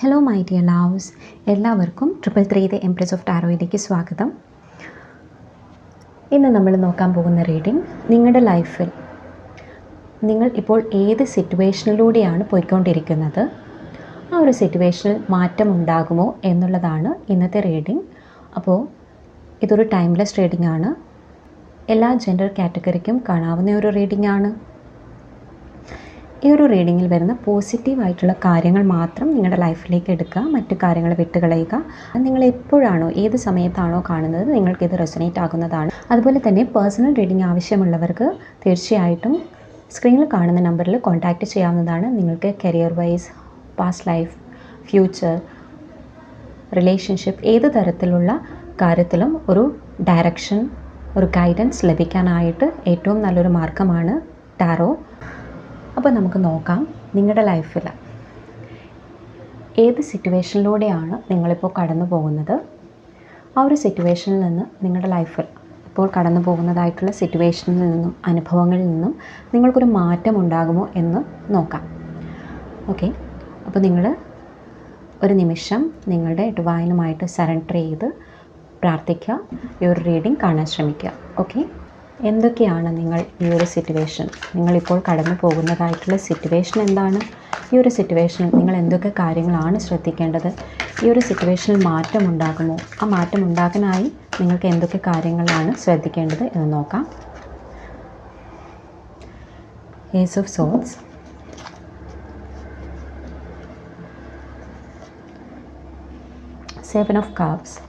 Hello my dear loves എല്ലാവർക്കും triple three the empress of ടാരോയിലേക്ക് സ്വാഗതം. ഇന്ന് നമ്മൾ നോക്കാൻ പോകുന്ന റീഡിംഗ് നിങ്ങളുടെ ലൈഫിൽ നിങ്ങൾ ഇപ്പോൾ ഏത് സിറ്റുവേഷനിലൂടെയാണ് പോയിക്കൊണ്ടിരിക്കുന്നത്? ആ ഒരു സിറ്റുവേഷനിൽ മാറ്റം ഉണ്ടാകുമോ എന്നുള്ളതാണ് ഇന്നത്തെ റീഡിംഗ് അപ്പോൾ ഇതൊരു ടൈംലെസ് റീഡിംഗ് ആണ്. എല്ലാ ജെൻഡർ കാറ്റഗറിക്കും കാണാവുന്ന ഒരു റീഡിംഗ് ആണ്. ഈ ഒരു റീഡിങ്ങിൽ വരുന്ന പോസിറ്റീവായിട്ടുള്ള കാര്യങ്ങൾ മാത്രം നിങ്ങളുടെ ലൈഫിലേക്ക് എടുക്കുക. മറ്റു കാര്യങ്ങൾ വിട്ടുകളയുക. നിങ്ങൾ എപ്പോഴാണോ ഏത് സമയത്താണോ കാണുന്നത് നിങ്ങൾക്കിത് റെസനേറ്റ് ആകുന്നതാണ്. അതുപോലെ തന്നെ പേഴ്സണൽ റീഡിംഗ് ആവശ്യമുള്ളവർക്ക് തീർച്ചയായിട്ടും സ്ക്രീനിൽ കാണുന്ന നമ്പറിൽ കോൺടാക്റ്റ് ചെയ്യാവുന്നതാണ്. നിങ്ങൾക്ക് career wise past life future relationship ഏത് തരത്തിലുള്ള കാര്യത്തിലും ഒരു ഡയറക്ഷൻ ഒരു ഗൈഡൻസ് ലഭിക്കാനായിട്ട് ഏറ്റവും നല്ലൊരു മാർഗമാണ് ടാറോ അപ്പോൾ നമുക്ക് നോക്കാം നിങ്ങളുടെ ലൈഫിൽ ഏത് സിറ്റുവേഷനിലൂടെയാണ് നിങ്ങളിപ്പോൾ കടന്നു പോകുന്നത്? ആ ഒരു സിറ്റുവേഷനിൽ നിന്ന് നിങ്ങളുടെ ലൈഫിൽ ഇപ്പോൾ കടന്നു പോകുന്നതായിട്ടുള്ള സിറ്റുവേഷനിൽ നിന്നും അനുഭവങ്ങളിൽ നിന്നും നിങ്ങൾക്കൊരു മാറ്റം ഉണ്ടാകുമോ എന്ന് നോക്കാം. ഓക്കെ. അപ്പോൾ നിങ്ങൾ ഒരു നിമിഷം നിങ്ങളുടെ ഡിവൈനുമായിട്ട് സറണ്ടർ ചെയ്ത് പ്രാർത്ഥിക്കുക. ഈ ഒരു റീഡിംഗ് കാണാൻ ശ്രമിക്കുക. ഓക്കെ. എന്തൊക്കെയാണ് നിങ്ങൾ ഈ ഒരു സിറ്റുവേഷൻ നിങ്ങളിപ്പോൾ കടന്നു പോകുന്നതായിട്ടുള്ള സിറ്റുവേഷൻ എന്താണ്? ഈ ഒരു സിറ്റുവേഷനിൽ നിങ്ങൾ എന്തൊക്കെ കാര്യങ്ങളാണ് ശ്രദ്ധിക്കേണ്ടത്? ഈ ഒരു സിറ്റുവേഷനിൽ മാറ്റം ഉണ്ടാകുമോ? ആ മാറ്റം ഉണ്ടാകാനായി നിങ്ങൾക്ക് എന്തൊക്കെ കാര്യങ്ങളാണ് ശ്രദ്ധിക്കേണ്ടത് എന്ന് നോക്കാം. Ace of swords seven of cups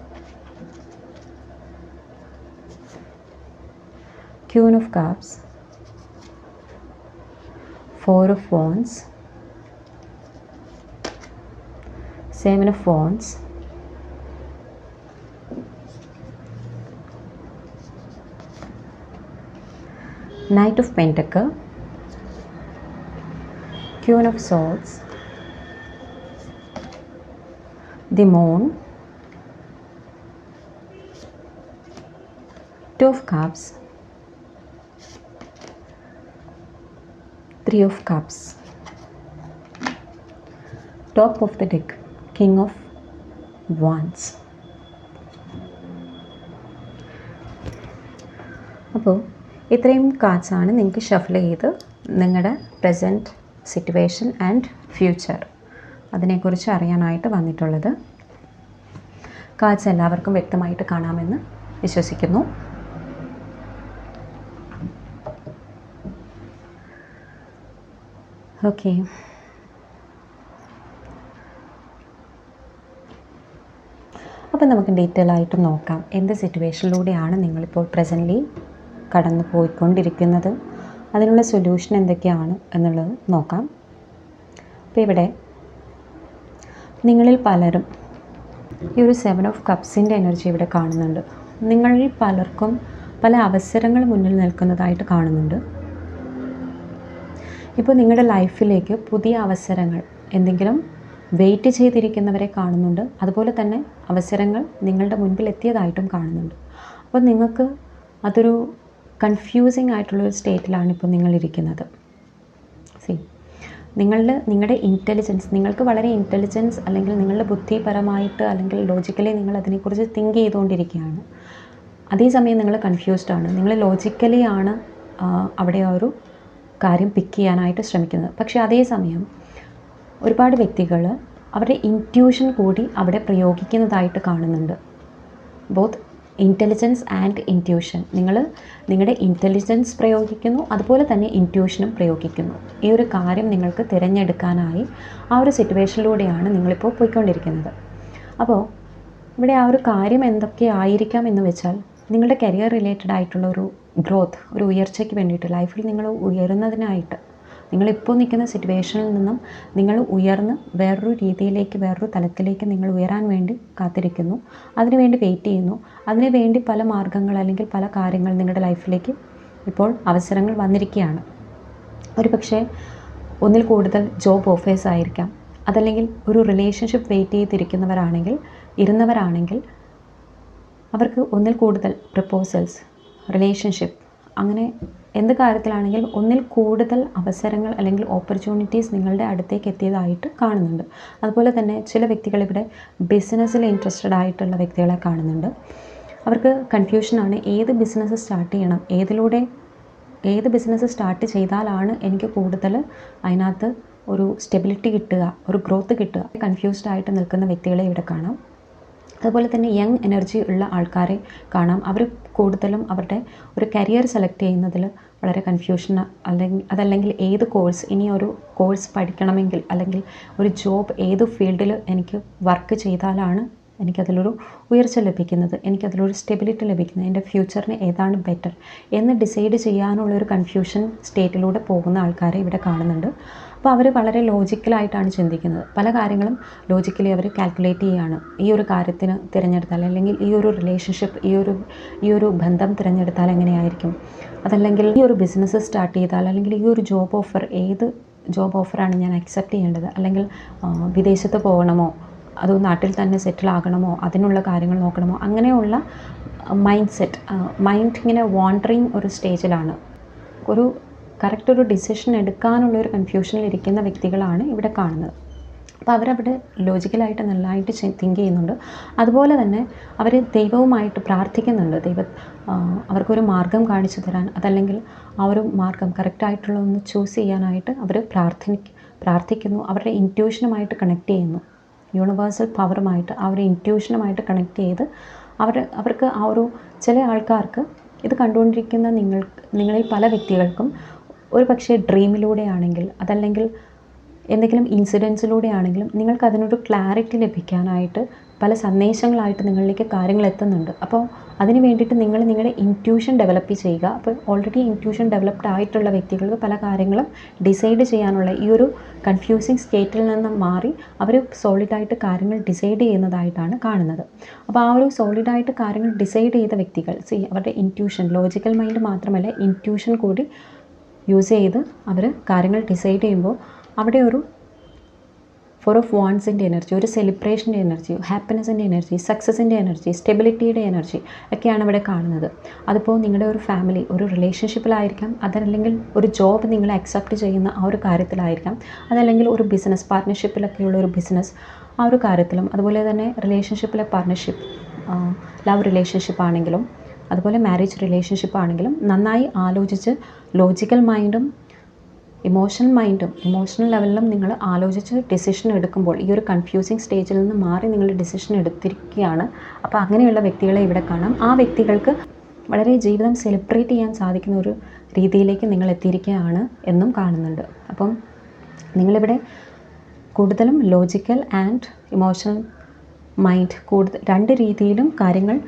Queen of Cups, Four of Wands, Seven of Wands, Knight of Pentacle, Queen of Swords, the Moon, Two of Cups, Three of Cups. Top of the deck, King of Wands. അപ്പോൾ ഇത്രയും കാർഡ്സാണ് നിങ്ങൾക്ക് shuffle ചെയ്ത് നിങ്ങളുടെ present situation and future അതിനെക്കുറിച്ച് അറിയാനായിട്ട് വന്നിട്ടുള്ളത് cards എല്ലാവർക്കും വ്യക്തമായിട്ട് കാണാമെന്ന് വിശ്വസിക്കുന്നു ഓക്കെ അപ്പം നമുക്ക് ഡീറ്റെയിൽ ആയിട്ട് നോക്കാം. എന്ത് സിറ്റുവേഷനിലൂടെയാണ് നിങ്ങളിപ്പോൾ പ്രസന്റ്ലി കടന്നു പോയിക്കൊണ്ടിരിക്കുന്നത്? അതിനുള്ള സൊല്യൂഷൻ എന്തൊക്കെയാണ് എന്നുള്ളത് നോക്കാം. അപ്പോൾ ഇവിടെ നിങ്ങളിൽ പലരും ഈ ഒരു സെവൻ ഓഫ് കപ്സിന്റെ എനർജി ഇവിടെ കാണുന്നുണ്ട്. നിങ്ങളിൽ പലർക്കും പല അവസരങ്ങൾ മുന്നിൽ നിൽക്കുന്നതായിട്ട് കാണുന്നുണ്ട്. ഇപ്പോൾ നിങ്ങളുടെ ലൈഫിലേക്ക് പുതിയ അവസരങ്ങൾ എന്തെങ്കിലും വെയിറ്റ് ചെയ്തിരിക്കുന്നവരെ കാണുന്നുണ്ട്. അതുപോലെ തന്നെ അവസരങ്ങൾ നിങ്ങളുടെ മുൻപിൽ എത്തിയതായിട്ടും കാണുന്നുണ്ട്. അപ്പോൾ നിങ്ങൾക്ക് അതൊരു കൺഫ്യൂസിങ് ആയിട്ടുള്ളൊരു സ്റ്റേറ്റിലാണ് ഇപ്പോൾ നിങ്ങളിരിക്കുന്നത് സി നിങ്ങളുടെ നിങ്ങളുടെ ഇന്റലിജൻസ് നിങ്ങൾക്ക് വളരെ ഇന്റലിജൻസ് അല്ലെങ്കിൽ നിങ്ങളുടെ ബുദ്ധിപരമായിട്ട് അല്ലെങ്കിൽ ലോജിക്കലി നിങ്ങൾ അതിനെക്കുറിച്ച് തിങ്ക് ചെയ്തുകൊണ്ടിരിക്കുകയാണ്. അതേസമയം നിങ്ങൾ കൺഫ്യൂസ്ഡ് ആണ്. നിങ്ങൾ ലോജിക്കലി ആണ് അവിടെ ആ ഒരു കാര്യം പിക്ക് ചെയ്യാനായിട്ട് ശ്രമിക്കുന്നത്. പക്ഷേ അതേസമയം ഒരുപാട് വ്യക്തികൾ അവരുടെ ഇന്റ്യൂഷൻ കൂടി അവിടെ പ്രയോഗിക്കുന്നതായിട്ട് കാണുന്നുണ്ട്. ബോത്ത് ഇന്റലിജൻസ് ആൻഡ് ഇന്റ്യൂഷൻ നിങ്ങൾ നിങ്ങളുടെ ഇന്റലിജൻസ് പ്രയോഗിക്കുന്നു അതുപോലെ തന്നെ ഇന്റ്യൂഷനും പ്രയോഗിക്കുന്നു. ഈ ഒരു കാര്യം നിങ്ങൾക്ക് തിരഞ്ഞെടുക്കാനായി ആ ഒരു സിറ്റുവേഷനിലൂടെയാണ് നിങ്ങളിപ്പോൾ പോയിക്കൊണ്ടിരിക്കുന്നത്. അപ്പോൾ ഇവിടെ ആ ഒരു കാര്യം എന്തൊക്കെ ആയിരിക്കാം എന്ന് വെച്ചാൽ നിങ്ങളുടെ കരിയർ റിലേറ്റഡ് ആയിട്ടുള്ള ഒരു ഗ്രോത്ത് ഒരു ഉയർച്ചയ്ക്ക് വേണ്ടിയിട്ട് ലൈഫിൽ നിങ്ങൾ ഉയരുന്നതിനായിട്ട് നിങ്ങളിപ്പോൾ നിൽക്കുന്ന സിറ്റുവേഷനിൽ നിന്നും നിങ്ങൾ ഉയർന്ന് വേറൊരു രീതിയിലേക്ക് വേറൊരു തലത്തിലേക്ക് നിങ്ങൾ ഉയരാൻ വേണ്ടി കാത്തിരിക്കുന്നു. അതിനുവേണ്ടി വെയിറ്റ് ചെയ്യുന്നു. അതിനു വേണ്ടി പല മാർഗങ്ങൾ അല്ലെങ്കിൽ പല കാര്യങ്ങൾ നിങ്ങളുടെ ലൈഫിലേക്ക് ഇപ്പോൾ അവസരങ്ങൾ വന്നിരിക്കുകയാണ്. ഒരു പക്ഷേ ഒന്നിൽ കൂടുതൽ ജോബ് ഓഫേഴ്സ് ആയിരിക്കാം. അതല്ലെങ്കിൽ ഒരു റിലേഷൻഷിപ്പ് വെയിറ്റ് ചെയ്തിരിക്കുന്നവരാണെങ്കിൽ ഇരുന്നവരാണെങ്കിൽ അവർക്ക് ഒന്നിൽ കൂടുതൽ പ്രപ്പോസൽസ് റിലേഷൻഷിപ്പ് അങ്ങനെ എന്ത് കാര്യത്തിലാണെങ്കിലും ഒന്നിൽ കൂടുതൽ അവസരങ്ങൾ അല്ലെങ്കിൽ ഓപ്പർച്യൂണിറ്റീസ് നിങ്ങളുടെ അടുത്തേക്ക് എത്തിയതായിട്ട് കാണുന്നുണ്ട്. അതുപോലെ തന്നെ ചില വ്യക്തികൾ ഇവിടെ ബിസിനസ്സിൽ ഇൻട്രസ്റ്റഡ് ആയിട്ടുള്ള വ്യക്തികളെ കാണുന്നുണ്ട്. അവർക്ക് കൺഫ്യൂഷനാണ് ഏത് ബിസിനസ് സ്റ്റാർട്ട് ചെയ്യണം? ഏതിലൂടെ ഏത് ബിസിനസ് സ്റ്റാർട്ട് ചെയ്താലാണ് എനിക്ക് കൂടുതൽ അതിനകത്ത് ഒരു സ്റ്റെബിലിറ്റി കിട്ടുക ഒരു ഗ്രോത്ത് കിട്ടുക? കൺഫ്യൂസ്ഡ് ആയിട്ട് നിൽക്കുന്ന വ്യക്തികളെ ഇവിടെ കാണാം. അതുപോലെ തന്നെ യങ് എനർജി ഉള്ള ആൾക്കാരെ കാണാം. അവർ കൂടുതലും അവരുടെ ഒരു കരിയർ സെലക്ട് ചെയ്യുന്നതിൽ വളരെ കൺഫ്യൂഷൻ അല്ലെങ്കിൽ അതല്ലെങ്കിൽ ഏത് കോഴ്സ് ഇനി ഒരു കോഴ്സ് പഠിക്കണമെങ്കിൽ അല്ലെങ്കിൽ ഒരു ജോബ് ഏത് ഫീൽഡിൽ എനിക്ക് വർക്ക് ചെയ്താലാണ് എനിക്കതിലൊരു ഉയർച്ച ലഭിക്കുന്നത് എനിക്കതിലൊരു സ്റ്റെബിലിറ്റി ലഭിക്കുന്നത് എന്റെ ഫ്യൂച്ചറിന് ഏതാണ് ബെറ്റർ എന്ന് ഡിസൈഡ് ചെയ്യാനുള്ളൊരു കൺഫ്യൂഷൻ സ്റ്റേറ്റിലൂടെ പോകുന്ന ആൾക്കാരെ ഇവിടെ കാണുന്നുണ്ട്. അപ്പോൾ അവർ വളരെ ലോജിക്കലായിട്ടാണ് ചിന്തിക്കുന്നത്. പല കാര്യങ്ങളും ലോജിക്കലി അവർ കാൽക്കുലേറ്റ് ചെയ്യുകയാണ് ഈ ഒരു കാര്യത്തിന് തിരഞ്ഞെടുത്താൽ അല്ലെങ്കിൽ ഈ ഒരു റിലേഷൻഷിപ്പ് ഈ ഒരു ഈ ഒരു ബന്ധം തിരഞ്ഞെടുത്താൽ എങ്ങനെയായിരിക്കും? അതല്ലെങ്കിൽ ഈ ഒരു ബിസിനസ് സ്റ്റാർട്ട് ചെയ്താൽ അല്ലെങ്കിൽ ഈ ഒരു ജോബ് ഓഫർ ഏത് ജോബ് ഓഫറാണ് ഞാൻ അക്സെപ്റ്റ് ചെയ്യേണ്ടത്? അല്ലെങ്കിൽ വിദേശത്ത് പോകണമോ? അതോ നാട്ടിൽ തന്നെ സെറ്റിൽ ആകണമോ? അതിനുള്ള കാര്യങ്ങൾ നോക്കണമോ? അങ്ങനെയുള്ള മൈൻഡ് സെറ്റ് മൈൻഡ് ഇങ്ങനെ വാണ്ടറിങ് ഒരു സ്റ്റേജിലാണ് ഒരു കറക്റ്റ് ഒരു ഡിസിഷൻ എടുക്കാനുള്ള ഒരു കൺഫ്യൂഷനിൽ ഇരിക്കുന്ന വ്യക്തികളാണ് ഇവിടെ കാണുന്നത്. അപ്പോൾ അവരവിടെ ലോജിക്കലായിട്ട് നല്ലതായിട്ട് തിങ്ക് ചെയ്യുന്നുണ്ട്. അതുപോലെ തന്നെ അവർ ദൈവവുമായിട്ട് പ്രാർത്ഥിക്കുന്നുണ്ട്. ദൈവ അവർക്കൊരു മാർഗം കാണിച്ചു തരാൻ അതല്ലെങ്കിൽ ആ ഒരു മാർഗം കറക്റ്റായിട്ടുള്ള ഒന്ന് ചൂസ് ചെയ്യാനായിട്ട് അവർ പ്രാർത്ഥന പ്രാർത്ഥിക്കുന്നു. അവരുടെ ഇന്റ്യൂഷനുമായിട്ട് കണക്ട് ചെയ്യുന്നു. യൂണിവേഴ്സൽ പവറുമായിട്ട് ആ ഇന്റ്യൂഷനുമായിട്ട് കണക്ട് ചെയ്ത് അവർ അവർക്ക് ആ ഒരു ചില ആൾക്കാർക്ക് ഇത് കണ്ടുകൊണ്ടിരിക്കുന്ന നിങ്ങൾ നിങ്ങളിൽ പല വ്യക്തികൾക്കും ഒരു പക്ഷേ ഡ്രീമിലൂടെയാണെങ്കിൽ അതല്ലെങ്കിൽ എന്തെങ്കിലും ഇൻസിഡൻസിലൂടെ ആണെങ്കിലും നിങ്ങൾക്ക് അതിനൊരു ക്ലാരിറ്റി ലഭിക്കാനായിട്ട് പല സന്ദേശങ്ങളായിട്ട് നിങ്ങളിലേക്ക് കാര്യങ്ങൾ എത്തുന്നുണ്ട്. അപ്പോൾ അതിന് വേണ്ടിയിട്ട് നിങ്ങൾ നിങ്ങളുടെ ഇന്റ്യൂഷൻ ഡെവലപ്പ് ചെയ്യുക. അപ്പോൾ ഓൾറെഡി ഇന്റ്യൂഷൻ ഡെവലപ്ഡ് ആയിട്ടുള്ള വ്യക്തികൾക്ക് പല കാര്യങ്ങളും ഡിസൈഡ് ചെയ്യാനുള്ള ഈ ഒരു കൺഫ്യൂസിങ് സ്റ്റേറ്റിൽ നിന്ന് മാറി അവർ സോളിഡായിട്ട് കാര്യങ്ങൾ ഡിസൈഡ് ചെയ്യുന്നതായിട്ടാണ് കാണുന്നത്. അപ്പോൾ ആ ഒരു സോളിഡായിട്ട് കാര്യങ്ങൾ ഡിസൈഡ് ചെയ്ത വ്യക്തികൾ സി അവരുടെ ഇന്റ്യൂഷൻ ലോജിക്കൽ മൈൻഡ് മാത്രമല്ല ഇന്റ്യൂഷൻ കൂടി യൂസ് ചെയ്ത് അവർ കാര്യങ്ങൾ ഡിസൈഡ് ചെയ്യുമ്പോൾ അവിടെ ഒരു ഫോർ ഓഫ് വാൺസിന്റെ എനർജി ഒരു സെലിബ്രേഷന്റെ എനർജി ഹാപ്പിനെസ്സിന്റെ എനർജി സക്സസിന്റെ എനർജി സ്റ്റെബിലിറ്റിയുടെ എനർജി ഒക്കെയാണ് ഇവിടെ കാണുന്നത്. അതിപ്പോൾ നിങ്ങളുടെ ഒരു ഫാമിലി ഒരു റിലേഷൻഷിപ്പിലായിരിക്കാം അതല്ലെങ്കിൽ ഒരു ജോബ് നിങ്ങൾ അക്സെപ്റ്റ് ചെയ്യുന്ന ആ ഒരു കാര്യത്തിലായിരിക്കാം. അതല്ലെങ്കിൽ ഒരു ബിസിനസ് പാർട്ട്ണർഷിപ്പിലൊക്കെയുള്ള ഒരു ബിസിനസ് ആ ഒരു കാര്യത്തിലും. അതുപോലെ തന്നെ റിലേഷൻഷിപ്പിലെ പാർട്ണർഷിപ്പ് ലവ് റിലേഷൻഷിപ്പ് ആണെങ്കിലും അതുപോലെ മാരേജ് റിലേഷൻഷിപ്പ് ആണെങ്കിലും നന്നായി ആലോചിച്ച് ലോജിക്കൽ മൈൻഡും ഇമോഷണൽ മൈൻഡും ഇമോഷണൽ ലെവലിലും നിങ്ങൾ ആലോചിച്ച് ഡിസിഷൻ എടുക്കുമ്പോൾ ഈ ഒരു കൺഫ്യൂസിങ് സ്റ്റേജിൽ നിന്ന് മാറി നിങ്ങൾ ഡിസിഷൻ എടുത്തിരിക്കുകയാണ്. അപ്പോൾ അങ്ങനെയുള്ള വ്യക്തികളെ ഇവിടെ കാണാം. ആ വ്യക്തികൾക്ക് വളരെ ജീവിതം സെലിബ്രേറ്റ് ചെയ്യാൻ സാധിക്കുന്ന ഒരു രീതിയിലേക്ക് നിങ്ങൾ എത്തിയിരിക്കുകയാണ് എന്നും കാണുന്നുണ്ട്. അപ്പം നിങ്ങളിവിടെ കൂടുതലും ലോജിക്കൽ ആൻഡ് ഇമോഷണൽ മൈൻഡ് കൂടുതൽ രണ്ട് രീതിയിലും കാര്യങ്ങൾ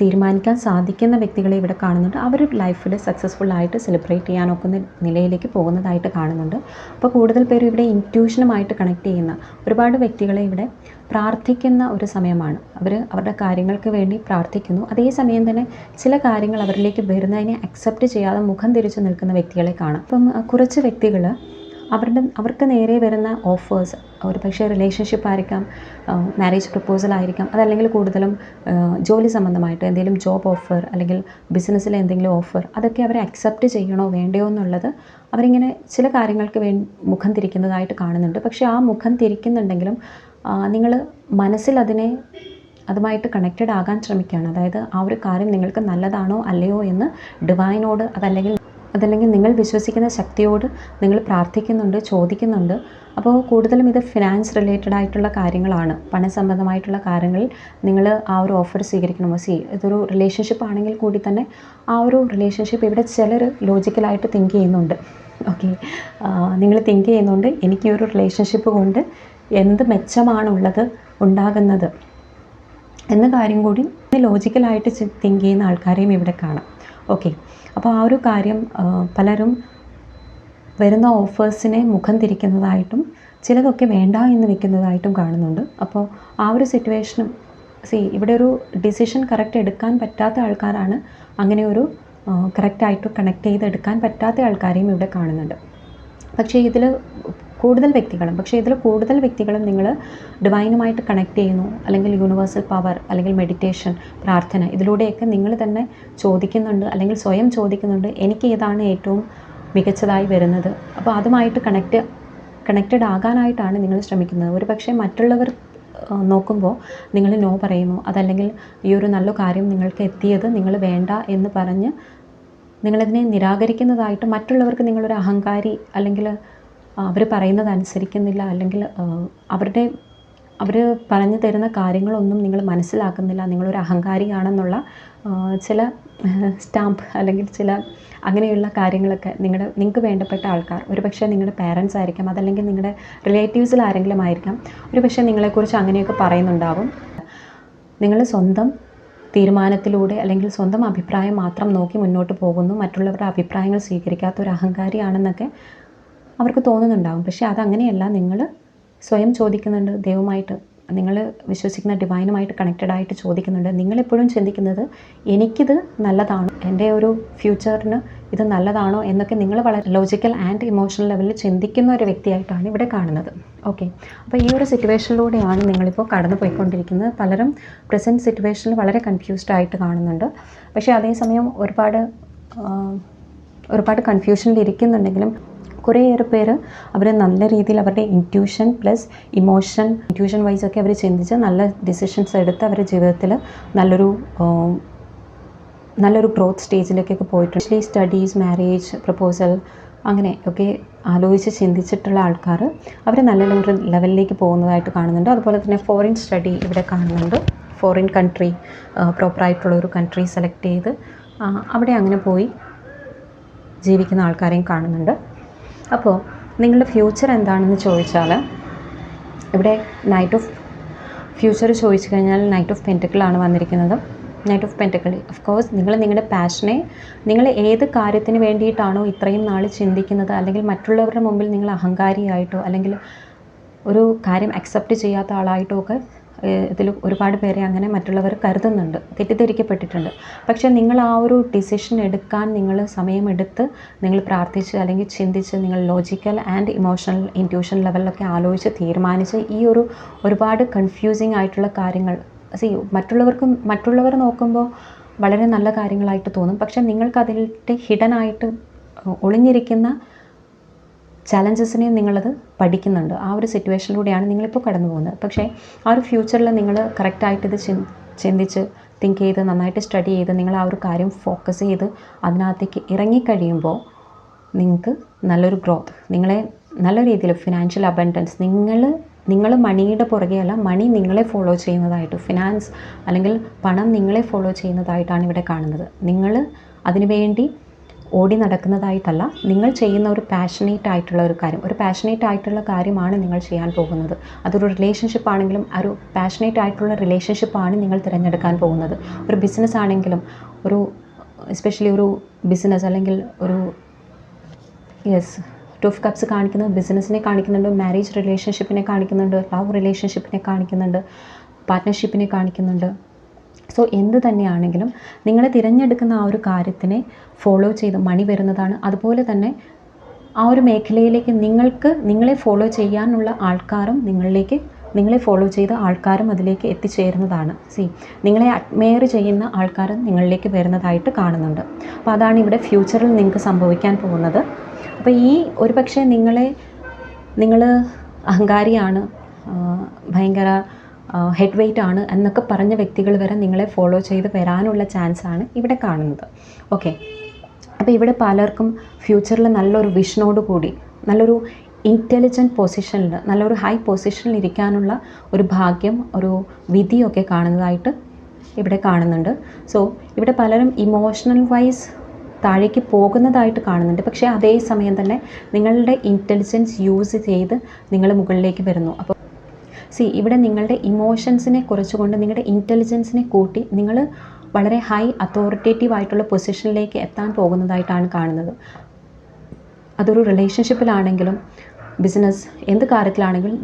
തീരുമാനിക്കാൻ സാധിക്കുന്ന വ്യക്തികളെ ഇവിടെ കാണുന്നുണ്ട്. അവർ ലൈഫിൽ സക്സസ്ഫുൾ ആയിട്ട് സെലിബ്രേറ്റ് ചെയ്യാൻ ഒക്കുന്ന നിലയിലേക്ക് പോകുന്നതായിട്ട് കാണുന്നുണ്ട്. അപ്പോൾ കൂടുതൽ പേരും ഇവിടെ ഇന്റ്യൂഷനുമായിട്ട് കണക്ട് ചെയ്യുന്ന ഒരുപാട് വ്യക്തികളെ ഇവിടെ പ്രാർത്ഥിക്കുന്ന ഒരു സമയമാണ്. അവർ അവരുടെ കാര്യങ്ങൾക്ക് വേണ്ടി പ്രാർത്ഥിക്കുന്നു. അതേസമയം തന്നെ ചില കാര്യങ്ങൾ അവരിലേക്ക് വരുന്നതിനെ അക്സെപ്റ്റ് ചെയ്യാതെ മുഖം തിരിച്ചു നിൽക്കുന്ന വ്യക്തികളെ കാണാം. അപ്പം കുറച്ച് വ്യക്തികൾ അവരുടെ അവർക്ക് നേരെ വരുന്ന ഓഫേഴ്സ് ഒരു പക്ഷേ റിലേഷൻഷിപ്പ് ആയിരിക്കാം മാരേജ് പ്രപ്പോസൽ ആയിരിക്കാം അതല്ലെങ്കിൽ കൂടുതലും ജോലി സംബന്ധമായിട്ട് എന്തെങ്കിലും ജോബ് ഓഫർ അല്ലെങ്കിൽ ബിസിനസ്സിലെ എന്തെങ്കിലും ഓഫർ അതൊക്കെ അവരെ അക്സെപ്റ്റ് ചെയ്യണോ വേണ്ടയോ എന്നുള്ളത് അവരിങ്ങനെ ചില കാര്യങ്ങൾക്ക് വേ മുഖം തിരിക്കുന്നതായിട്ട് കാണുന്നുണ്ട്. പക്ഷേ ആ മുഖം തിരിക്കുന്നുണ്ടെങ്കിലും നിങ്ങൾ മനസ്സിൽ അതിനെ അതുമായിട്ട് കണക്റ്റഡ് ആകാൻ ശ്രമിക്കുകയാണ്. അതായത് ആ ഒരു കാര്യം നിങ്ങൾക്ക് നല്ലതാണോ അല്ലയോ എന്ന് ഡിവൈനോട് അതല്ലെങ്കിൽ അതല്ലെങ്കിൽ നിങ്ങൾ വിശ്വസിക്കുന്ന ശക്തിയോട് നിങ്ങൾ പ്രാർത്ഥിക്കുന്നുണ്ട് ചോദിക്കുന്നുണ്ട്. അപ്പോൾ കൂടുതലും ഇത് ഫിനാൻസ് റിലേറ്റഡ് ആയിട്ടുള്ള കാര്യങ്ങളാണ്. പണസംബന്ധമായിട്ടുള്ള കാര്യങ്ങളിൽ നിങ്ങൾ ആ ഒരു ഓഫർ സ്വീകരിക്കണമോ? സി ഇതൊരു റിലേഷൻഷിപ്പ് ആണെങ്കിൽ കൂടി തന്നെ ആ ഒരു റിലേഷൻഷിപ്പ് ഇവിടെ ചിലർ ലോജിക്കലായിട്ട് തിങ്ക് ചെയ്യുന്നുണ്ട്. ഓക്കെ നിങ്ങൾ തിങ്ക് ചെയ്യുന്നുണ്ട് എനിക്ക് ഈ ഒരു റിലേഷൻഷിപ്പ് കൊണ്ട് എന്ത് മെച്ചമാണുള്ളത് ഉണ്ടാകുന്നത്. എന്ന കാര്യം കൂടി ലോജിക്കലായിട്ട് തിങ്ക് ചെയ്യുന്ന ആൾക്കാരെയും ഇവിടെ കാണാം. ഓക്കെ അപ്പോൾ ആ ഒരു കാര്യം പലരും വരുന്ന ഓഫേഴ്സിനെ മുഖം തിരിക്കുന്നതായിട്ടും ചിലതൊക്കെ വേണ്ട എന്ന് വെക്കുന്നതായിട്ടും കാണുന്നുണ്ട്. അപ്പോൾ ആ ഒരു സിറ്റുവേഷനും സി ഇവിടെ ഒരു ഡിസിഷൻ കറക്റ്റ് എടുക്കാൻ പറ്റാത്ത ആൾക്കാരാണ് അങ്ങനെ ഒരു കറക്റ്റായിട്ട് കണക്ട് ചെയ്ത് എടുക്കാൻ പറ്റാത്ത ആൾക്കാരെയും ഇവിടെ കാണുന്നുണ്ട്. പക്ഷേ ഇതിൽ കൂടുതൽ വ്യക്തികളും പക്ഷേ ഇതിൽ കൂടുതൽ വ്യക്തികളും നിങ്ങൾ ഡിവൈനുമായിട്ട് കണക്ട് ചെയ്യുന്നു അല്ലെങ്കിൽ യൂണിവേഴ്സൽ പവർ അല്ലെങ്കിൽ മെഡിറ്റേഷൻ പ്രാർത്ഥന ഇതിലൂടെയൊക്കെ നിങ്ങൾ തന്നെ ചോദിക്കുന്നുണ്ട് അല്ലെങ്കിൽ സ്വയം ചോദിക്കുന്നുണ്ട് എനിക്ക് ഏതാണ് ഏറ്റവും മികച്ചതായി വരുന്നത്. അപ്പോൾ അതുമായിട്ട് കണക്റ്റ് കണക്റ്റഡ് ആകാനായിട്ടാണ് നിങ്ങൾ ശ്രമിക്കുന്നത്. ഒരു പക്ഷേ മറ്റുള്ളവർ നോക്കുമ്പോൾ നിങ്ങൾ നോ പറയുന്നു അതല്ലെങ്കിൽ ഈ ഒരു നല്ല കാര്യം നിങ്ങൾക്ക് എത്തിയത് നിങ്ങൾ വേണ്ട എന്ന് പറഞ്ഞ് നിങ്ങളതിനെ നിരാകരിക്കുന്നതായിട്ട് മറ്റുള്ളവർക്ക് നിങ്ങളൊരു അഹങ്കാരി അല്ലെങ്കിൽ അവർ പറയുന്നത് അനുസരിക്കുന്നില്ല. അല്ലെങ്കിൽ അവരുടെ അവർ പറഞ്ഞു തരുന്ന കാര്യങ്ങളൊന്നും നിങ്ങൾ മനസ്സിലാക്കുന്നില്ല. നിങ്ങളൊരു അഹങ്കാരിയാണെന്നുള്ള ചില സ്റ്റാമ്പ് അല്ലെങ്കിൽ ചില അങ്ങനെയുള്ള കാര്യങ്ങളൊക്കെ നിങ്ങളുടെ നിങ്ങൾക്ക് വേണ്ടപ്പെട്ട ആൾക്കാർ. ഒരു പക്ഷേ നിങ്ങളുടെ പേരൻസ് ആയിരിക്കാം. അതല്ലെങ്കിൽ നിങ്ങളുടെ റിലേറ്റീവ്സിൽ ആരെങ്കിലും ആയിരിക്കാം. ഒരു പക്ഷേ നിങ്ങളെക്കുറിച്ച് അങ്ങനെയൊക്കെ പറയുന്നുണ്ടാവും. നിങ്ങൾ സ്വന്തം തീരുമാനത്തിലൂടെ അല്ലെങ്കിൽ സ്വന്തം അഭിപ്രായം മാത്രം നോക്കി മുന്നോട്ട് പോകുന്നു. മറ്റുള്ളവരുടെ അഭിപ്രായങ്ങൾ സ്വീകരിക്കാത്ത ഒരു അഹങ്കാരിയാണെന്നൊക്കെ അവർക്ക് തോന്നുന്നുണ്ടാവും. പക്ഷേ അതങ്ങനെയല്ല. നിങ്ങൾ സ്വയം ചോദിക്കുന്നുണ്ട്. ദൈവമായിട്ട് നിങ്ങൾ വിശ്വസിക്കുന്ന ഡിവൈനുമായിട്ട് കണക്റ്റഡ് ആയിട്ട് ചോദിക്കുന്നുണ്ട്. നിങ്ങളെപ്പോഴും ചിന്തിക്കുന്നത് എനിക്കിത് നല്ലതാണ്? എന്റെ ഒരു ഫ്യൂച്ചറിന് ഇത് നല്ലതാണോ? എന്നൊക്കെ നിങ്ങൾ വളരെ ലോജിക്കൽ ആൻഡ് ഇമോഷണൽ ലെവലിൽ ചിന്തിക്കുന്ന ഒരു വ്യക്തിയായിട്ടാണ് ഇവിടെ കാണുന്നത്. ഓക്കെ അപ്പോൾ ഈ ഒരു സിറ്റുവേഷനിലൂടെയാണ് നിങ്ങളിപ്പോൾ കടന്നു പോയിക്കൊണ്ടിരിക്കുന്നത് പലരും പ്രസന്റ് സിറ്റുവേഷനിൽ വളരെ കൺഫ്യൂസ്ഡ് ആയിട്ട് കാണുന്നുണ്ട്. പക്ഷേ അതേസമയം ഒരുപാട് ഒരുപാട് കൺഫ്യൂഷനിൽ ഇരിക്കുന്നുണ്ടെങ്കിലും കുറേയേറെ പേര് അവർ നല്ല രീതിയിൽ അവരുടെ ഇന്റ്യൂഷൻ പ്ലസ് ഇമോഷൻ ഇന്റ്യൂഷൻ ഒക്കെ അവർ ചിന്തിച്ച് നല്ല ഡിസിഷൻസ് എടുത്ത് അവരുടെ ജീവിതത്തിൽ നല്ലൊരു നല്ലൊരു ഗ്രോത്ത് സ്റ്റേജിലേക്കൊക്കെ പോയിട്ടുണ്ട്. ഈ സ്റ്റഡീസ് മാരേജ് പ്രപ്പോസൽ അങ്ങനെ ഒക്കെ ആലോചിച്ച് ചിന്തിച്ചിട്ടുള്ള ആൾക്കാർ അവർ നല്ല ഒരു ലെവലിലേക്ക് പോകുന്നതായിട്ട് കാണുന്നുണ്ട്. അതുപോലെ തന്നെ ഫോറിൻ സ്റ്റഡി ഇവിടെ കാണുന്നുണ്ട്. ഫോറിൻ കൺട്രി പ്രോപ്പറായിട്ടുള്ള ഒരു കൺട്രി സെലക്ട് ചെയ്ത് അവിടെ അങ്ങനെ പോയി ജീവിക്കുന്ന ആൾക്കാരെയും കാണുന്നുണ്ട്. അപ്പോൾ നിങ്ങളുടെ ഫ്യൂച്ചർ എന്താണെന്ന് ചോദിച്ചാൽ ഇവിടെ നൈറ്റ് ഓഫ് ഫ്യൂച്ചർ ചോദിച്ചു കഴിഞ്ഞാൽ നൈറ്റ് ഓഫ് പെന്റക്കിളാണ് വന്നിരിക്കുന്നത്. Knight of pentacle of course നിങ്ങൾ നിങ്ങളുടെ പാഷനെ നിങ്ങൾ ഏത് കാര്യത്തിന് വേണ്ടിയിട്ടാണോ ഇത്രയും നാൾ ചിന്തിക്കുന്നത് അല്ലെങ്കിൽ മറ്റുള്ളവരുടെ മുമ്പിൽ നിങ്ങൾ അഹങ്കാരിയായിട്ടോ അല്ലെങ്കിൽ ഒരു കാര്യം അക്സെപ്റ്റ് ചെയ്യാത്ത ആളായിട്ടോ ഒക്കെ ഇതിൽ ഒരുപാട് പേരെ അങ്ങനെ മറ്റുള്ളവർ കരുതുന്നുണ്ട് തെറ്റിദ്ധരിക്കപ്പെട്ടിട്ടുണ്ട്. പക്ഷേ നിങ്ങൾ ആ ഒരു ഡിസിഷൻ എടുക്കാൻ നിങ്ങൾ സമയമെടുത്ത് നിങ്ങൾ പ്രാർത്ഥിച്ച് അല്ലെങ്കിൽ ചിന്തിച്ച് നിങ്ങൾ ലോജിക്കൽ ആൻഡ് ഇമോഷണൽ ഇന്റ്യൂഷൻ ലെവലിലൊക്കെ ആലോചിച്ച് തീരുമാനിച്ച് ഈ ഒരു ഒരുപാട് കൺഫ്യൂസിങ് ആയിട്ടുള്ള കാര്യങ്ങൾ സി മറ്റുള്ളവർക്കും മറ്റുള്ളവർ നോക്കുമ്പോൾ വളരെ നല്ല കാര്യങ്ങളായിട്ട് തോന്നും. പക്ഷേ നിങ്ങൾക്ക് ഹിഡനായിട്ട് ഒളിഞ്ഞിരിക്കുന്ന ചലഞ്ചസിനെ നിങ്ങളത് പഠിക്കുന്നുണ്ട്. ആ ഒരു സിറ്റുവേഷനിലൂടെയാണ് നിങ്ങളിപ്പോൾ കടന്നു പോകുന്നത് പക്ഷേ ആ ഒരു ഫ്യൂച്ചറിൽ നിങ്ങൾ കറക്റ്റായിട്ട് ഇത് ചിന് ചിന്തിച്ച് തിങ്ക് ചെയ്ത് നന്നായിട്ട് സ്റ്റഡി ചെയ്ത് നിങ്ങൾ ആ ഒരു കാര്യം ഫോക്കസ് ചെയ്ത് അതിനകത്തേക്ക് ഇറങ്ങിക്കഴിയുമ്പോൾ നിങ്ങൾക്ക് നല്ലൊരു ഗ്രോത്ത് നിങ്ങളെ നല്ല രീതിയിൽ ഫിനാൻഷ്യൽ അബൻഡൻസ് നിങ്ങൾ നിങ്ങൾ മണിയുടെ പുറകെയല്ല മണി നിങ്ങളെ ഫോളോ ചെയ്യുന്നതായിട്ട് ഫിനാൻസ് അല്ലെങ്കിൽ പണം നിങ്ങളെ ഫോളോ ചെയ്യുന്നതായിട്ടാണ് ഇവിടെ കാണുന്നത്. നിങ്ങൾ അതിനുവേണ്ടി ഓടി നടക്കുന്നതായിട്ടല്ല നിങ്ങൾ ചെയ്യുന്ന ഒരു പാഷനേറ്റ് ആയിട്ടുള്ള ഒരു കാര്യം. ഒരു പാഷനേറ്റ് ആയിട്ടുള്ള കാര്യമാണ് നിങ്ങൾ ചെയ്യാൻ പോകുന്നത്. അതൊരു റിലേഷൻഷിപ്പ് ആണെങ്കിലും ഒരു പാഷനേറ്റ് ആയിട്ടുള്ള റിലേഷൻഷിപ്പാണ് നിങ്ങൾ തിരഞ്ഞെടുക്കാൻ പോകുന്നത്. ഒരു ബിസിനസ് ആണെങ്കിലും ഒരു എസ്പെഷ്യലി ഒരു ബിസിനസ് അല്ലെങ്കിൽ ഒരു യെസ് ടു ഓഫ് കപ്സ് കാണിക്കുന്നത് ബിസിനസ്സിനെ കാണിക്കുന്നുണ്ട് മാരേജ് റിലേഷൻഷിപ്പിനെ കാണിക്കുന്നുണ്ട് ലവ് റിലേഷൻഷിപ്പിനെ കാണിക്കുന്നുണ്ട് പാർട്ട്ണർഷിപ്പിനെ കാണിക്കുന്നുണ്ട്. സോ എന്ത് തന്നെയാണെങ്കിലും നിങ്ങൾ തിരഞ്ഞെടുക്കുന്ന ആ ഒരു കാര്യത്തിനെ ഫോളോ ചെയ്ത് മണി വരുന്നതാണ്. അതുപോലെ തന്നെ ആ ഒരു മേഖലയിലേക്ക് നിങ്ങൾക്ക് നിങ്ങളെ ഫോളോ ചെയ്യാനുള്ള ആൾക്കാരും നിങ്ങളിലേക്ക് നിങ്ങളെ ഫോളോ ചെയ്ത ആൾക്കാരും അതിലേക്ക് എത്തിച്ചേരുന്നതാണ്. സി നിങ്ങളെ അഡ്മയർ ചെയ്യുന്ന ആൾക്കാരും നിങ്ങളിലേക്ക് വരുന്നതായിട്ട് കാണുന്നുണ്ട്. അപ്പോൾ അതാണ് ഇവിടെ ഫ്യൂച്ചറിൽ നിങ്ങൾക്ക് സംഭവിക്കാൻ പോകുന്നത്. അപ്പോൾ ഈ ഒരു പക്ഷേ നിങ്ങളെ നിങ്ങൾ അഹങ്കാരിയാണ് ഭയങ്കര ഹെഡ് വെയിറ്റ് ആണ് എന്നൊക്കെ പറഞ്ഞ വ്യക്തികൾ വരെ നിങ്ങളെ ഫോളോ ചെയ്ത് വരാനുള്ള ചാൻസ് ആണ് ഇവിടെ കാണുന്നത്. ഓക്കെ അപ്പോൾ ഇവിടെ പലർക്കും ഫ്യൂച്ചറിൽ നല്ലൊരു വിഷനോട് കൂടി നല്ലൊരു ഇന്റലിജന്റ് പൊസിഷനിൽ നല്ലൊരു ഹൈ പൊസിഷനിൽ ഇരിക്കാനുള്ള ഒരു ഭാഗ്യം ഒരു വിധിയൊക്കെ കാണുന്നതായിട്ട് ഇവിടെ കാണുന്നുണ്ട്. സോ ഇവിടെ പലരും ഇമോഷണൽ വൈസ് താഴേക്ക് പോകുന്നതായിട്ട് കാണുന്നുണ്ട്. പക്ഷേ അതേ സമയം തന്നെ നിങ്ങളുടെ ഇന്റലിജൻസ് യൂസ് ചെയ്ത് നിങ്ങൾ മുകളിലേക്ക് വരുന്നു. അപ്പോൾ സി ഇവിടെ നിങ്ങളുടെ ഇമോഷൻസിനെ കുറച്ചുകൊണ്ട് നിങ്ങളുടെ ഇന്റലിജൻസിനെ കൂട്ടി നിങ്ങൾ വളരെ ഹൈ അതോറിറ്റേറ്റീവ് ആയിട്ടുള്ള പൊസിഷനിലേക്ക് എത്താൻ പോകുന്നതായിട്ടാണ് കാണുന്നത്. അതൊരു റിലേഷൻഷിപ്പിലാണെങ്കിലും ബിസിനസ് എന്ത് കാര്യത്തിലാണെങ്കിലും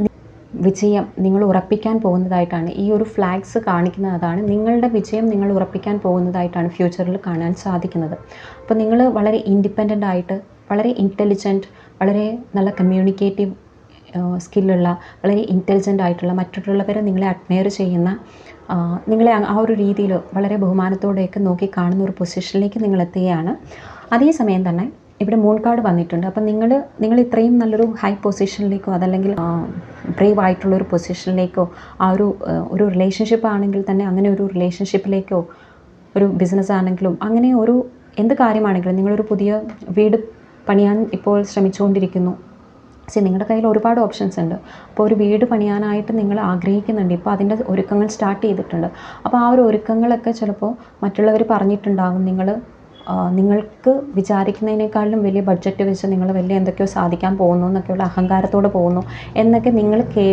വിജയം നിങ്ങൾ ഉറപ്പിക്കാൻ പോകുന്നതായിട്ടാണ്. ഈ ഒരു ഫ്ലാഗ്സ് കാണിക്കുന്നത് അതാണ്. നിങ്ങളുടെ വിജയം നിങ്ങൾ ഉറപ്പിക്കാൻ പോകുന്നതായിട്ടാണ് ഫ്യൂച്ചറിൽ കാണാൻ സാധിക്കുന്നത്. അപ്പോൾ നിങ്ങൾ വളരെ ഇൻഡിപെൻഡന്റ് ആയിട്ട് വളരെ ഇന്റലിജന്റ് വളരെ നല്ല കമ്മ്യൂണിക്കേറ്റീവ് സ്കില്ലുള്ള വളരെ ഇന്റലിജന്റ് ആയിട്ടുള്ള മറ്റുള്ളവരെ നിങ്ങളെ അഡ്മയർ ചെയ്യുന്ന നിങ്ങളെ ആ ഒരു രീതിയിൽ വളരെ ബഹുമാനത്തോടെയൊക്കെ നോക്കി കാണുന്ന ഒരു പൊസിഷനിലേക്ക് നിങ്ങൾ എത്തുകയാണ്. അതേസമയം തന്നെ ഇവിടെ മൂൺ കാർഡ് വന്നിട്ടുണ്ട്. അപ്പം നിങ്ങൾ നിങ്ങൾ ഇത്രയും നല്ലൊരു ഹൈ പൊസിഷനിലേക്കോ അതല്ലെങ്കിൽ ബ്രേവ് ആയിട്ടുള്ളൊരു പൊസിഷനിലേക്കോ ആ ഒരു ഒരു റിലേഷൻഷിപ്പ് ആണെങ്കിൽ തന്നെ അങ്ങനെ ഒരു റിലേഷൻഷിപ്പിലേക്കോ ഒരു ബിസിനസ് ആണെങ്കിലും അങ്ങനെ ഒരു എന്ത് കാര്യമാണെങ്കിലും നിങ്ങളൊരു പുതിയ വീട് പണിയാൻ ഇപ്പോൾ ശ്രമിച്ചുകൊണ്ടിരിക്കുന്നു. സി നിങ്ങളുടെ കയ്യിൽ ഒരുപാട് ഓപ്ഷൻസ് ഉണ്ട്. അപ്പോൾ ഒരു വീട് പണിയാനായിട്ട് നിങ്ങൾ ആഗ്രഹിക്കുന്നുണ്ട്. ഇപ്പോൾ അതിന്റെ ഒരുക്കങ്ങൾ സ്റ്റാർട്ട് ചെയ്തിട്ടുണ്ട്. അപ്പോൾ ആ ഒരു ഒരുക്കങ്ങളൊക്കെ ചിലപ്പോൾ മറ്റുള്ളവർ പറഞ്ഞിട്ടുണ്ടാകും. നിങ്ങൾ നിങ്ങൾക്ക് വിചാരിക്കുന്നതിനേക്കാളും വലിയ ബഡ്ജറ്റ് വെച്ച് നിങ്ങൾ വലിയ എന്തൊക്കെയോ സാധിക്കാൻ പോകുന്നു എന്നൊക്കെയുള്ള അഹങ്കാരത്തോടെ പോകുന്നു എന്നൊക്കെ നിങ്ങൾ കേ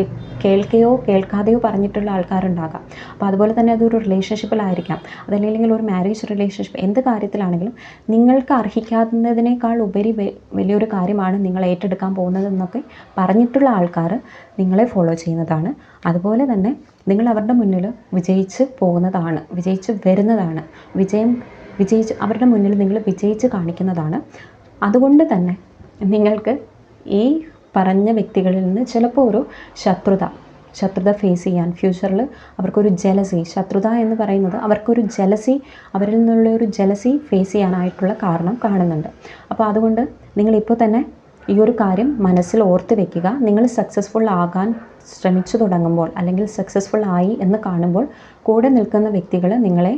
കേൾക്കുകയോ കേൾക്കാതെയോ പറഞ്ഞിട്ടുള്ള ആൾക്കാരുണ്ടാകാം. അപ്പോൾ അതുപോലെ തന്നെ അതൊരു റിലേഷൻഷിപ്പിലായിരിക്കാം അതല്ലെങ്കിൽ ഒരു മാരേജ് റിലേഷൻഷിപ്പ് എന്ത് കാര്യത്തിലാണെങ്കിലും നിങ്ങൾക്ക് അർഹിക്കാവുന്നതിനേക്കാൾ ഉപരി വലിയൊരു കാര്യമാണ് നിങ്ങൾ ഏറ്റെടുക്കാൻ പോകുന്നതെന്നൊക്കെ പറഞ്ഞിട്ടുള്ള ആൾക്കാർ നിങ്ങളെ ഫോളോ ചെയ്യുന്നതാണ്. അതുപോലെ തന്നെ നിങ്ങൾ അവരുടെ മുന്നിൽ വിജയിച്ച് പോകുന്നതാണ് വിജയിച്ച് വരുന്നതാണ്. വിജയം വിജയിച്ച് അവരുടെ മുന്നിൽ നിങ്ങൾ വിജയിച്ച് കാണിക്കുന്നതാണ്. അതുകൊണ്ട് തന്നെ നിങ്ങൾക്ക് ഈ പറഞ്ഞ വ്യക്തികളിൽ നിന്ന് ചിലപ്പോൾ ഒരു ശത്രുത ശത്രുത ഫേസ് ചെയ്യാൻ ഫ്യൂച്ചറിൽ അവർക്കൊരു ജലസി ശത്രുത എന്ന് പറയുന്നത് അവർക്കൊരു ജലസി അവരിൽ നിന്നുള്ള ഒരു ജലസി ഫേസ് ചെയ്യാനായിട്ടുള്ള കാരണം കാണുന്നുണ്ട്. അപ്പോൾ അതുകൊണ്ട് നിങ്ങളിപ്പോൾ തന്നെ ഈ ഒരു കാര്യം മനസ്സിൽ ഓർത്ത് വെക്കുക. നിങ്ങൾ സക്സസ്ഫുൾ ആകാൻ ശ്രമിച്ചു തുടങ്ങുമ്പോൾ അല്ലെങ്കിൽ സക്സസ്ഫുൾ ആയി എന്ന് കാണുമ്പോൾ കൂടെ നിൽക്കുന്ന വ്യക്തികൾ നിങ്ങളെ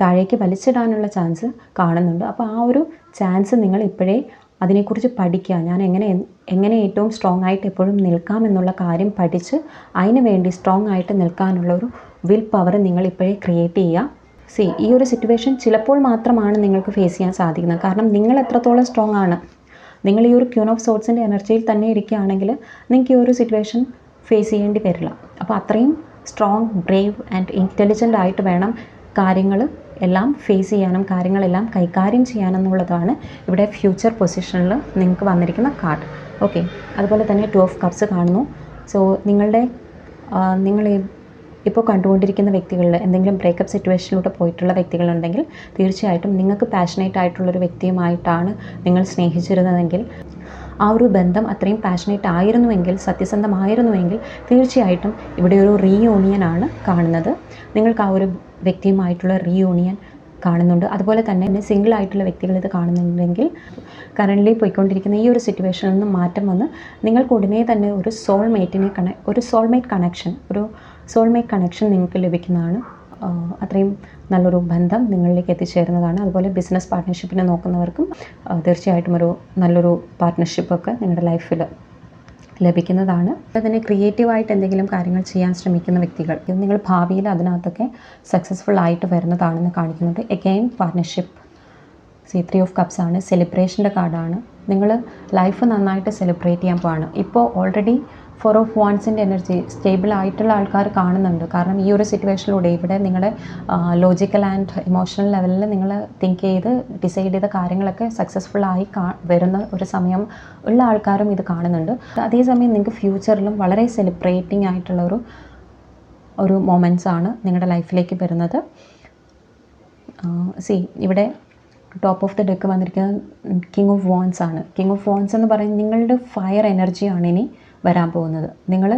താഴേക്ക് വലിച്ചിടാനുള്ള ചാൻസ് കാണുന്നുണ്ട്. അപ്പോൾ ആ ഒരു ചാൻസ് നിങ്ങൾ ഇപ്പോഴേ അതിനെക്കുറിച്ച് പഠിക്കുക. ഞാൻ എങ്ങനെ എങ്ങനെ ഏറ്റവും സ്ട്രോങ് ആയിട്ട് എപ്പോഴും നിൽക്കാം എന്നുള്ള കാര്യം പഠിച്ച് അതിന് വേണ്ടി സ്ട്രോങ് ആയിട്ട് നിൽക്കാനുള്ള ഒരു വിൽ പവർ നിങ്ങൾ ഇപ്പോഴേ ക്രിയേറ്റ് ചെയ്യുക. സി ഈ ഒരു സിറ്റുവേഷൻ ചിലപ്പോൾ മാത്രമാണ് നിങ്ങൾക്ക് ഫേസ് ചെയ്യാൻ സാധിക്കുന്നത്. കാരണം നിങ്ങൾ എത്രത്തോളം സ്ട്രോങ് ആണ്. നിങ്ങൾ ഈ ഒരു ക്യൂൺ ഓഫ് സോട്ട്സിന്റെ എനർജിയിൽ തന്നെ ഇരിക്കുകയാണെങ്കിൽ നിങ്ങൾക്ക് ഈ ഒരു സിറ്റുവേഷൻ ഫേസ് ചെയ്യേണ്ടി വരില്ല. അപ്പോൾ അത്രയും സ്ട്രോങ് ബ്രേവ് ആൻഡ് ഇന്റലിജന്റ് ആയിട്ട് വേണം കാര്യങ്ങൾ എല്ലാം ഫേസ് ചെയ്യാനും കാര്യങ്ങളെല്ലാം കൈകാര്യം ചെയ്യാനെന്നുള്ളതാണ് ഇവിടെ ഫ്യൂച്ചർ പൊസിഷനിൽ നിങ്ങൾക്ക് വന്നിരിക്കുന്ന കാർഡ് ഓക്കെ അതുപോലെ തന്നെ ടു ഓഫ് കപ്സ് കാണുന്നു. സോ നിങ്ങളുടെ നിങ്ങൾ ഇപ്പോൾ കണ്ടുകൊണ്ടിരിക്കുന്ന വ്യക്തികളിൽ എന്തെങ്കിലും ബ്രേക്കപ്പ് സിറ്റുവേഷനിലൂടെ പോയിട്ടുള്ള വ്യക്തികളുണ്ടെങ്കിൽ തീർച്ചയായിട്ടും നിങ്ങൾക്ക് പാഷനേറ്റ് ആയിട്ടുള്ളൊരു വ്യക്തിയുമായിട്ടാണ് നിങ്ങൾ സ്നേഹിച്ചിരുന്നതെങ്കിൽ ആ ഒരു ബന്ധം അത്രയും പാഷനേറ്റ് ആയിരുന്നുവെങ്കിൽ സത്യസന്ധമായിരുന്നുവെങ്കിൽ തീർച്ചയായിട്ടും ഇവിടെ ഒരു റീയൂണിയനാണ് കാണുന്നത്. നിങ്ങൾക്ക് ആ ഒരു വ്യക്തിയുമായിട്ടുള്ള റീയൂണിയൻ കാണുന്നുണ്ട്. അതുപോലെ തന്നെ സിംഗിൾ ആയിട്ടുള്ള വ്യക്തികൾ ഇത് കാണുന്നുണ്ടെങ്കിൽ കറന്റ്ലി പോയിക്കൊണ്ടിരിക്കുന്ന ഈ ഒരു സിറ്റുവേഷനിൽ നിന്ന് മാറ്റം വന്ന് നിങ്ങൾക്ക് ഉടനെ തന്നെ ഒരു സോൾമേറ്റിനെ കണ ഒരു സോൾമേറ്റ് കണക്ഷൻ ഒരു സോൾമേറ്റ് കണക്ഷൻ നിങ്ങൾക്ക് ലഭിക്കുന്നതാണ്. അത്രയും നല്ലൊരു ബന്ധം നിങ്ങളിലേക്ക് എത്തിച്ചേരുന്നതാണ്. അതുപോലെ ബിസിനസ് പാർട്ട്ണർഷിപ്പിനെ നോക്കുന്നവർക്കും തീർച്ചയായിട്ടും ഒരു നല്ലൊരു പാർട്ട്ണർഷിപ്പൊക്കെ നിങ്ങളുടെ ലൈഫിൽ ലഭിക്കുന്നതാണ്. അതിനെ ക്രിയേറ്റീവായിട്ട് എന്തെങ്കിലും കാര്യങ്ങൾ ചെയ്യാൻ ശ്രമിക്കുന്ന വ്യക്തികൾ ഇത് നിങ്ങൾ ഭാവിയിൽ അതിനകത്തൊക്കെ സക്സസ്ഫുൾ ആയിട്ട് വരുന്നതാണെന്ന് കാണിക്കുന്നുണ്ട്. Again partnership see three of cups ആണ്. സെലിബ്രേഷന്റെ കാർഡാണ് നിങ്ങൾ ലൈഫ് നന്നായിട്ട് സെലിബ്രേറ്റ് ചെയ്യാൻ പോവാണ്. ഇപ്പോൾ ഓൾറെഡി ഫോർ ഓഫ് വാൺസിന്റെ എനർജി സ്റ്റേബിൾ ആയിട്ടുള്ള ആൾക്കാർ കാണുന്നുണ്ട്. കാരണം ഈ ഒരു സിറ്റുവേഷനിലൂടെ ഇവിടെ നിങ്ങളുടെ ലോജിക്കൽ ആൻഡ് ഇമോഷണൽ ലെവലിൽ നിങ്ങൾ തിങ്ക് ചെയ്ത് ഡിസൈഡ് ചെയ്ത കാര്യങ്ങളൊക്കെ സക്സസ്ഫുൾ ആയി വരുന്ന ഒരു സമയം ഉള്ള ആൾക്കാരും ഇത് കാണുന്നുണ്ട്. അതേസമയം നിങ്ങൾക്ക് ഫ്യൂച്ചറിലും വളരെ സെലിബ്രേറ്റിംഗ് ആയിട്ടുള്ള ഒരു ഒരു മൊമെന്റ്സ് ആണ് നിങ്ങളുടെ ലൈഫിലേക്ക് വരുന്നത്. സി ഇവിടെ ടോപ്പ് ഓഫ് ദി ഡെക്ക് വന്നിരിക്കുന്നത് കിങ് ഓഫ് വോൺസ് ആണ്. കിങ് ഓഫ് വോൺസ് എന്ന് പറയുന്നത് നിങ്ങളുടെ ഫയർ എനർജിയാണ് ഇനി. വരാൻ പോകുന്നത്. നിങ്ങൾ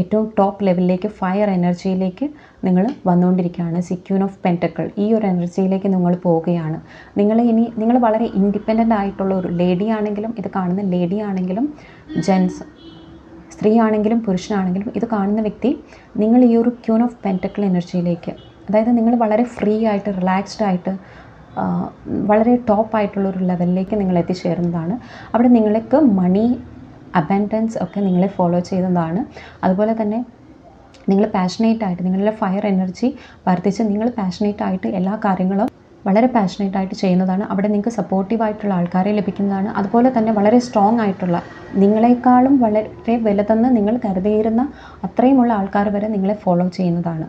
ഏറ്റവും ടോപ്പ് ലെവലിലേക്ക് ഫയർ എനർജിയിലേക്ക് നിങ്ങൾ വന്നുകൊണ്ടിരിക്കുകയാണ്. സിക്യൂൺ ഓഫ് പെന്റക്കിൾ ഈ ഒരു എനർജിയിലേക്ക് നിങ്ങൾ പോവുകയാണ്. നിങ്ങൾ ഇനി നിങ്ങൾ വളരെ ഇൻഡിപെൻഡന്റ് ആയിട്ടുള്ള ഒരു ലേഡി ആണെങ്കിലും ഇത് കാണുന്ന ലേഡി ആണെങ്കിലും ജെൻസ് സ്ത്രീ ആണെങ്കിലും പുരുഷനാണെങ്കിലും ഇത് കാണുന്ന വ്യക്തി നിങ്ങൾ ഈ ഒരു ക്യൂൺ ഓഫ് പെന്റക്കിൾ എനർജിയിലേക്ക് അതായത് നിങ്ങൾ വളരെ ഫ്രീ ആയിട്ട് റിലാക്സ്ഡ് ആയിട്ട് വളരെ ടോപ്പ് ആയിട്ടുള്ള ഒരു ലെവലിലേക്ക് നിങ്ങൾ എത്തിച്ചേരുന്നതാണ് അവിടെ നിങ്ങൾക്ക് മണി അബൻഡൻസ് ഒക്കെ നിങ്ങളെ ഫോളോ ചെയ്യുന്നതാണ്. അതുപോലെ തന്നെ നിങ്ങൾ പാഷനേറ്റ് ആയിട്ട് നിങ്ങളുടെ ഫയർ എനർജി വർദ്ധിച്ച് നിങ്ങൾ പാഷനേറ്റ് ആയിട്ട് എല്ലാ കാര്യങ്ങളും വളരെ പാഷനേറ്റ് ആയിട്ട് ചെയ്യുന്നതാണ്. അവിടെ നിങ്ങൾക്ക് സപ്പോർട്ടീവ് ആയിട്ടുള്ള ആൾക്കാരെ ലഭിക്കുന്നതാണ്. അതുപോലെ തന്നെ വളരെ സ്ട്രോങ് ആയിട്ടുള്ള നിങ്ങളെക്കാളും വളരെ വലുതെന്ന് നിങ്ങൾ കരുതിയിരുന്ന അത്രയുമുള്ള ആൾക്കാർ വരെ നിങ്ങളെ ഫോളോ ചെയ്യുന്നതാണ്.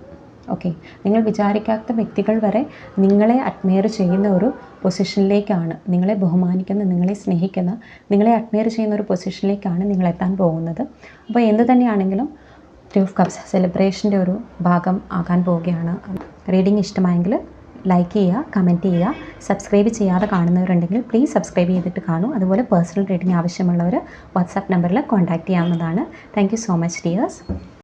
ഓക്കെ നിങ്ങൾ വിചാരിക്കാത്ത വ്യക്തികൾ വരെ നിങ്ങളെ അഡ്മയർ ചെയ്യുന്ന ഒരു പൊസിഷനിലേക്കാണ് നിങ്ങളെ ബഹുമാനിക്കുന്ന നിങ്ങളെ സ്നേഹിക്കുന്ന നിങ്ങളെ അഡ്മയർ ചെയ്യുന്ന ഒരു പൊസിഷനിലേക്കാണ് നിങ്ങൾ എത്താൻ പോകുന്നത്. അപ്പോൾ എന്ത് തന്നെയാണെങ്കിലും ത്രീ ഓഫ് കപ്സ് സെലിബ്രേഷന്റെ ഒരു ഭാഗം ആകാൻ പോവുകയാണ്. റീഡിങ് ഇഷ്ടമായെങ്കിൽ ലൈക്ക് ചെയ്യുക കമന്റ് ചെയ്യുക സബ്സ്ക്രൈബ് ചെയ്യാതെ കാണുന്നവരുണ്ടെങ്കിൽ പ്ലീസ് സബ്സ്ക്രൈബ് ചെയ്തിട്ട് കാണൂ. അതുപോലെ പേഴ്സണൽ റീഡിംഗ് ആവശ്യമുള്ളവർ വാട്സാപ്പ് നമ്പറിൽ കോൺടാക്റ്റ് ചെയ്യാവുന്നതാണ്. Thank so much dears